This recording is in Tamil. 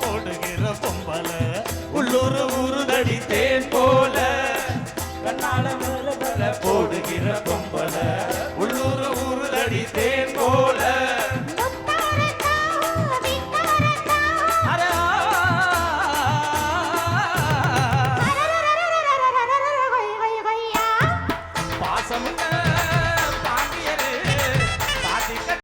போடுகிற பொம்பல உள்ளூர் உருதடி தேன் போல. கண்ணால போடுகிற பொம்பல உள்ளூர் உருதடி தேன் போல.